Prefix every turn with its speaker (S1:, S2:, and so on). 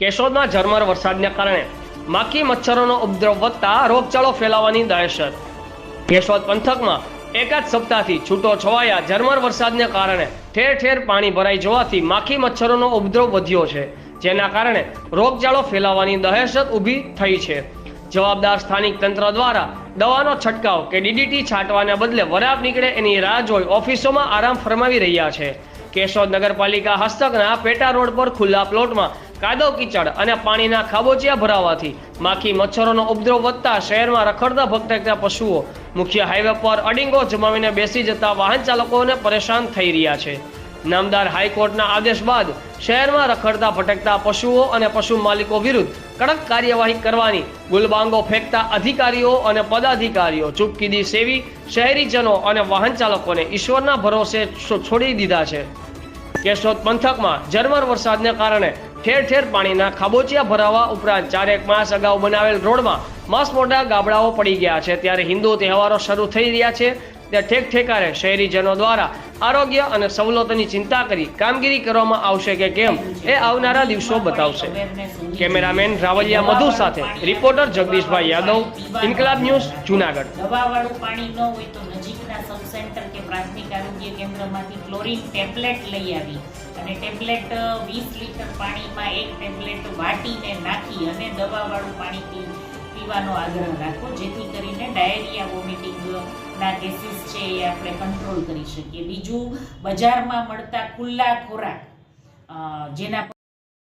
S1: કેશોદમાં ઝરમર વરસાદને કારણે માખી મચ્છરોનો ઉપદ્રવ વધતા રોગચાળો ફેલાવાની દહેશત. કેશોદ પંથકમાં એકાદ સપ્તાહથી છૂટો છવાયા ઝરમર વરસાદને કારણે ઠેર ઠેર પાણી ભરાઈ જવાથી માખી મચ્છરોનો ઉપદ્રવ વધ્યો છે, જેના કારણે રોગચાળો ફેલાવાની દહેશત ઊભી થઈ છે. જવાબદાર સ્થાનિક તંત્ર દ્વારા દવાનો છંટકાવ કે ડીડીટી છાંટવાને બદલે વરાપ નીકળે એની રાહ જોઈ ઓફિસોમાં આરામ ફરમાવી રહ્યા છે. કેશોદ નગરપાલિકા હસ્તકના પેટા રોડ પર ખુલ્લા પ્લોટમાં કાદવ કીચડ અને પાણીના ખાબોચિયા ભરાવાથી માખી મચ્છરોનો ઉપદ્રવ વધતા શહેરમાં રખડતા ભટકતા પશુઓ, મુખ્ય હાઈવે પર અડિંગો જમાવીને બેસી જતા વાહન ચાલકોને પરેશાન થઈ રહ્યા છે. નામદાર હાઈકોર્ટના આદેશ બાદ શહેરમાં રખડતા ભટકતા પશુઓ અને પશુ માલિકો વિરુદ્ધ કડક કાર્યવાહી કરવાની ગુલબાંગો ફેંકતા અધિકારીઓ અને પદાધિકારીઓ, ચૂપકીદી સેવી શહેરીજનો અને વાહન ચાલકોને ઈશ્વરના ભરોસે છોડી દીધા છે. કેશોદ પંથકમાં ઝરમર વરસાદને કારણે ઠેર ઠેર પાણીના ખાબોચિયા ભરાવા ઉપરાંત ચારેક માસ અગાઉ બનાવેલ રોડમાં મસ્ત મોટા ગાબડાઓ પડી ગયા છે. ત્યારે હિન્દુ તહેવારો શરૂ થઈ રહ્યા છે. ત્યાં ઠેક ઠેકાણે શહેરીજનો દ્વારા આરોગ્ય અને સવલતોની ચિંતા કરી કામગીરી કરવામાં આવશે કે કેમ એ આવનારા દિવસો બતાવશે. કેમેરામેન રાવલિયા મધુ સાથે રિપોર્ટર જગદીશભાઈ યાદવ, ઇન્કલાબ ન્યૂઝ, જુનાગઢ.
S2: લઈ આવી અને ટેબ્લેટ વીસ લીટર પાણીમાં એક ટેબ્લેટ વાટીને નાખી અને દવાવાળું પાણી પીવાનો આગ્રહ રાખો, જેથી કરીને ડાયરિયા, વોમિટિંગ ના કેસીસ છે એ આપણે કંટ્રોલ કરી શકીએ. બીજું બજારમાં મળતા ખુલ્લા ખોરાક જેના